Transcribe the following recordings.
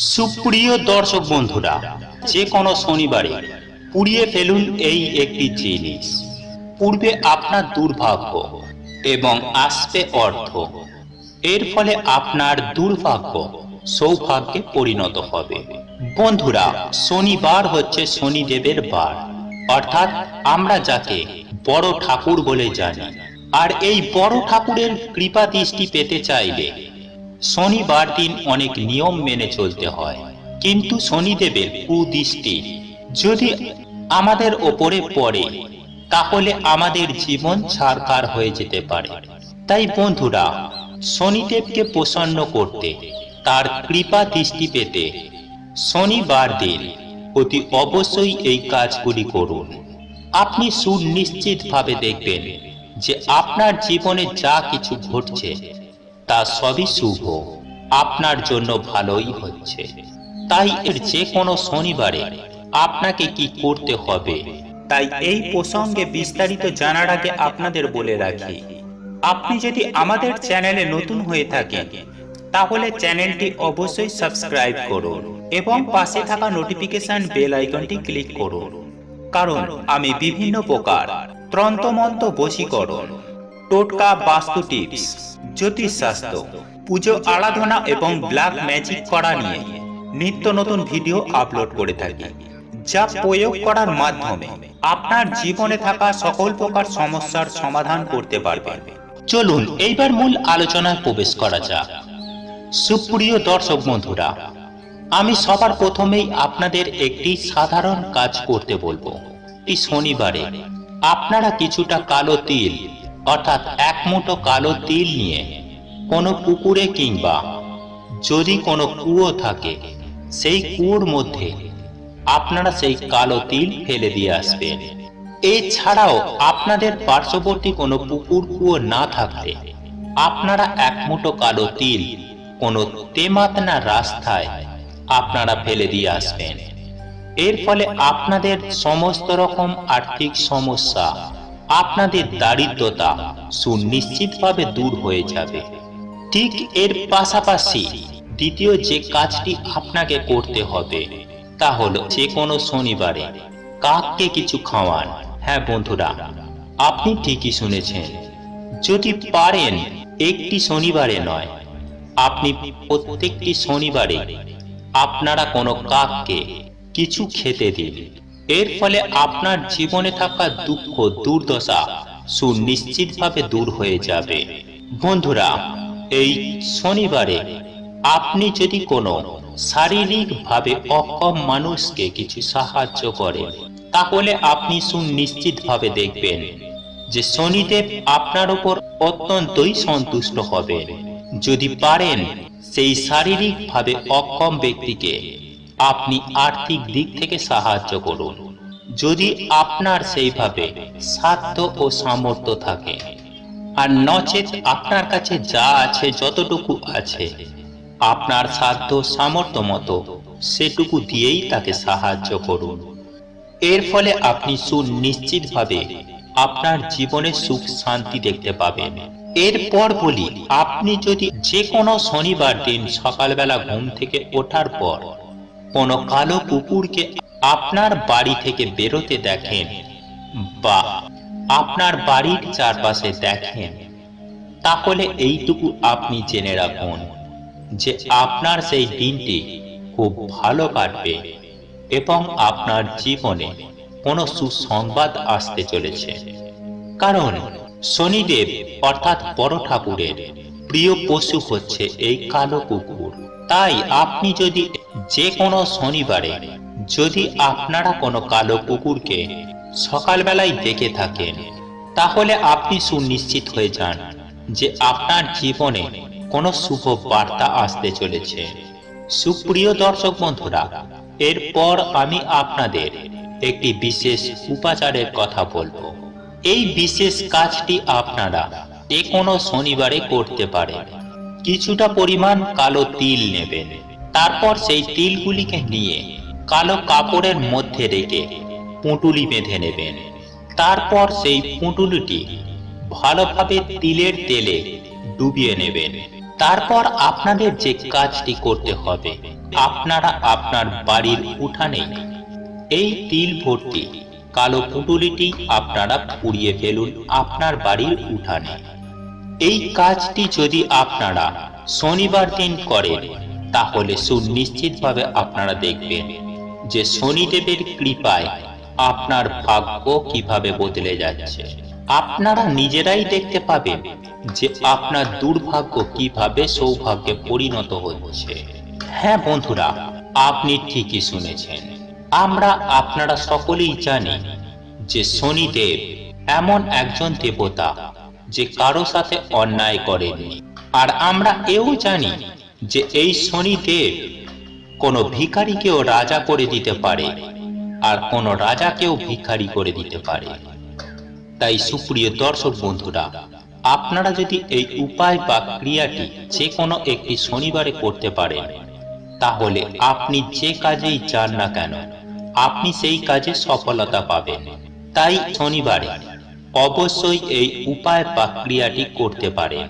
সুপ্রিয় দর্শক বন্ধুরা, যে কোনো শনিবারে পুড়িয়ে ফেলুন এই একটি জিনিস। পূর্বে আপনার দুর্ভাগ্য এবং আসবে অর্থ। এর ফলে আপনার দুর্ভাগ্য সৌভাগ্যে পরিণত হবে। বন্ধুরা, শনিবার হচ্ছে শনিদেবের বার। অর্থাৎ আমরা যাকে বড় ঠাকুর বলে জানি। আর এই বড় ঠাকুরের কৃপা দৃষ্টি পেতে চাইলে শনিবার দিন অনেক নিয়ম মেনে চলতে হয়। কিন্তু শনিদেবের কুদৃষ্টি, যদি আমাদের ওপরে পড়ে, তাহলে আমাদের জীবন ছাড়কার হয়ে যেতে পারে। তাই বন্ধুরা, শনিদেবকে প্রসন্ন করতে, তার কৃপা দৃষ্টি পেতে শনিবার দিন অতি অবশ্যই এই কাজগুলি করুন। আপনি সুনিশ্চিতভাবে দেখবেন যে আপনার জীবনে যা কিছু ঘটছে তা সবই শুভ। আপনার জন্য ভালোই হচ্ছে। তাই এর যে কোনো শনিবারে আপনাকে কি করতে হবে? তাই এই প্রসঙ্গে বিস্তারিত জানার আগে আপনাদের বলে রাখি, আপনি যদি আমাদের চ্যানেলে নতুন হয়ে থাকেন, তাহলে চ্যানেলটি অবশ্যই সাবস্ক্রাইব করুন এবং পাশে থাকা নোটিফিকেশন বেল আইকনটি ক্লিক করুন। কারণ আমি বিভিন্ন প্রকার ত্রন্তমন্ত বশীকরণ, টোটকা বাস্তু টিপস জ্যোতিষশাস্ত্র পুজো আরাধনা এবং ব্ল্যাক ম্যাজিক করা নিয়ে নিত্য নতুন ভিডিও আপলোড করে থাকি যা প্রয়োগ করার মাধ্যমে আপনার জীবনে থাকা সকল প্রকার সমস্যার সমাধান করতে পারবেন। চলুন এইবার মূল আলোচনায় প্রবেশ করা যাক। সুপ্রিয় দর্শক বন্ধুরা আমি সবার প্রথমেই আপনাদের একটি সাধারণ কাজ করতে বলব। এই শনিবারে আপনারা কিছুটা কালো তিল অর্থাৎ এক মুঠো কালো তিল নিয়ে কোনো পুকুরে কিংবা যদি কোনো কুয়ো থাকে, সেই কুয়োর মধ্যে আপনারা সেই কালো তিল ফেলে দিয়ে আসবেন। এছাড়াও আপনাদের পার্শ্ববর্তী কোনো পুকুর কুয়ো না থাকলে আপনারা এক মুঠো কালো তিল কোনো তেমাতনা রাস্তায় আপনারা ফেলে দিয়ে আসবেন। এর ফলে আপনাদের সমস্ত রকম আর্থিক সমস্যা আপনাদের দারিদ্রতা সুনিশ্চিতভাবে দূর হয়ে যাবে। ঠিক এর পাশাপাশি দ্বিতীয় যে কাজটি আপনাকে করতে হবে, তা হলো যে কোনো শনিবারে কাককে কিছু খাওয়ান। হ্যাঁ বন্ধুরা, আপনি ঠিকই শুনেছেন, যদি পারেন একটি শনিবারে নয়, আপনি প্রত্যেকটি শনিবারে আপনারা কোনো কাককে কিছু খেতে দিন। এর ফলে আপনার জীবনে থাকা দুঃখ, দুর্দশা সুনিশ্চিতভাবে দূর হয়ে যাবে। বন্ধুরা, এই শনিবারে আপনি যদি কোনো শারীরিকভাবে অক্ষম মানুষকে কিছু সাহায্য করেন, তাহলে আপনি সুনিশ্চিতভাবে দেখবেন যে শনিদেব আপনার উপর অত্যন্তই সন্তুষ্ট হবেন। যদি পারেন, সেই শারীরিকভাবে অক্ষম ব্যক্তিকে আপনি আর্থিক দিক থেকে সাহায্য করুন। যদি আপনার সেইভাবে সাধ্য ও সামর্থ্য থাকে, আর নচেত আপনার কাছে যা আছে, যতটুকু আছে, আপনার সাধ্য সামর্থ্য মতো সেটুকু দিয়েই তাকে সাহায্য করুন। এর ফলে আপনি সুনিশ্চিতভাবে আপনার জীবনে সুখ শান্তি দেখতে পাবেন। এরপর বলি, আপনি যদি যে কোনো শনিবার দিন সকালবেলা ঘুম থেকে ওঠার পর কোনো কালো কুকুরকে আপনার বাড়ি থেকে বেরোতে দেখেন বা আপনার বাড়ির চারপাশে দেখেন, তাহলে এইটুকু আপনি জেনে রাখুন যে আপনার সেই দিনটি খুব ভালো কাটবে এবং আপনার জীবনে কোনো সুসংবাদ আসতে চলেছে। কারণ শনিদেব অর্থাৎ বড় ঠাকুরের প্রিয় পশু হচ্ছে এই কালো কুকুর। তাই আপনি যদি যে কোনো শনিবারে যদি আপনারা কোনো কালো কুকুরকে সকালবেলায় দেখে থাকেন, তাহলে আপনি সুনিশ্চিত হয়ে যান যে আপনার জীবনে কোনো শুভ বার্তা আসতে চলেছে। সুপ্রিয় দর্শক বন্ধুরা, এরপর আমি আপনাদের একটি বিশেষ উপাচারের কথা বলব। এই বিশেষ কাজটি আপনারা যে কোনো শনিবারে করতে পারেন। কিছুটা পরিমাণ কালো তিল নেবেন। তারপর সেই তিলগুলিকে নিয়ে কালো কাপড়ের মধ্যে রেখে পুঁটুলি বেঁধে নেবেন। তারপর সেই পুঁটুলিটি ভালোভাবে তিলের তেলে ডুবিয়ে নেবেন। তারপর আপনাদের যে কাজটি করতে হবে, আপনারা আপনার বাড়ির উঠানে এই তিল ভর্তি কালো পুটুলিটি আপনারা পুড়িয়ে ফেলুন আপনার বাড়ির উঠানে। এই কাজটি যদি আপনারা শনিবার দিন করেন, তাহলে সুনিশ্চিতভাবে আপনারা দেখবেন যে শনিদেবের কৃপায় আপনার ভাগ্য কীভাবে বদলে যাচ্ছে। আপনারা নিজেরাই দেখতে পাবেন যে আপনার দুর্ভাগ্য কীভাবে সৌভাগ্যে পরিণত হচ্ছে। হ্যাঁ বন্ধুরা, আপনি ঠিকই শুনেছেন। আমরা আপনারা সকলেই জানি যে শনিদেব এমন একজন দেবতা যে কারও সাথে অন্যায় করেননি আর আমরা এও জানি যে এই শনিদেব কোনো ভিখারিকেও রাজা করে দিতে পারে আর কোনো রাজাকেও ভিখারি করে দিতে পারে। তাই সুপ্রিয় দর্শক বন্ধুরা, আপনারা যদি এই উপায় বা ক্রিয়াটি যে কোনো একটি শনিবারে করতে পারেন, তাহলে আপনি যে কাজেই যান না কেন, আপনি সেই কাজে সফলতা পাবেন। তাই শনিবারে অবশ্যই এই উপায় বা ক্রিয়াটি করতে পারেন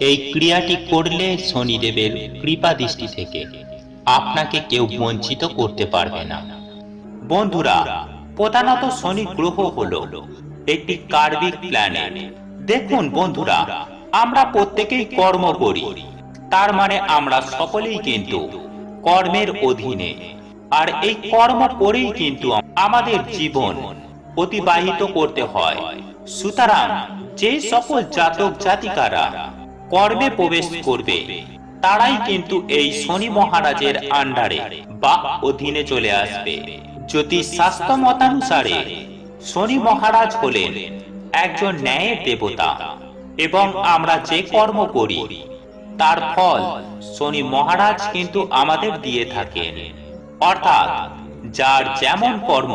এই ক্রিয়াটি করলে শনিদেবের কৃপা দৃষ্টি থেকে আপনাকে কেউ বঞ্চিত করতে পারবে না। বন্ধুরা, প্রধানত শনি গ্রহ হলো একটি কার্বিক প্ল্যানেট। দেখুন বন্ধুরা, আমরা প্রত্যেকেই কর্ম করি। তার মানে আমরা সকলেই কিন্তু কর্মের অধীনে। আর এই কর্ম করেই কিন্তু আমাদের জীবন অতিবাহিত করতে হয়। সুতরাং যে সকল জাতক জাতিকারা কর্মে প্রবেশ করবে, তারাই কিন্তু এই শনি মহারাজের আন্ডারে বা অধীনে চলে আসবে। জ্যোতিষ শাস্ত্র মতানুসারে শনি মহারাজ হলেন একজন ন্যায়ের দেবতা এবং আমরা যে কর্ম করি, তার ফল শনি মহারাজ কিন্তু আমাদের দিয়ে থাকেন। অর্থাৎ যার যেমন কর্ম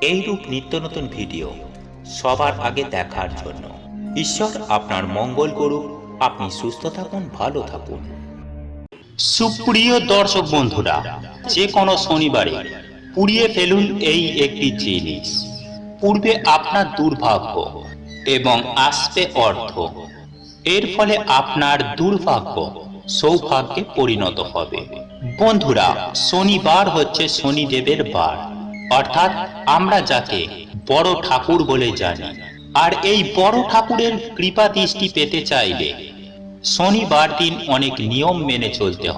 এইরূপ নিত্য নতুন ভিডিও সবার আগে দেখার জন্য। ঈশ্বর আপনার মঙ্গল করুক, আপনি সুস্থ থাকুন, ভালো থাকুন। সুপ্রিয় দর্শক বন্ধুরা, যে কোনো শনিবারে পুড়িয়ে ফেলুন এই একটি জিনিস। পূর্বে আপনার দুর্ভাগ্য এবং আসবে অর্থ। এর ফলে আপনার দুর্ভাগ্য সৌভাগ্যে পরিণত হবে। বন্ধুরা, শনিবার হচ্ছে শনিদেবের বার। অর্থাৎ আমরা যাকে বড় ঠাকুর বলে জানি। আর এই বড় ঠাকুরের কৃপা দৃষ্টি পেতে চাইলে শনিবার দিন অনেক নিয়ম মেনে চলতে হয়।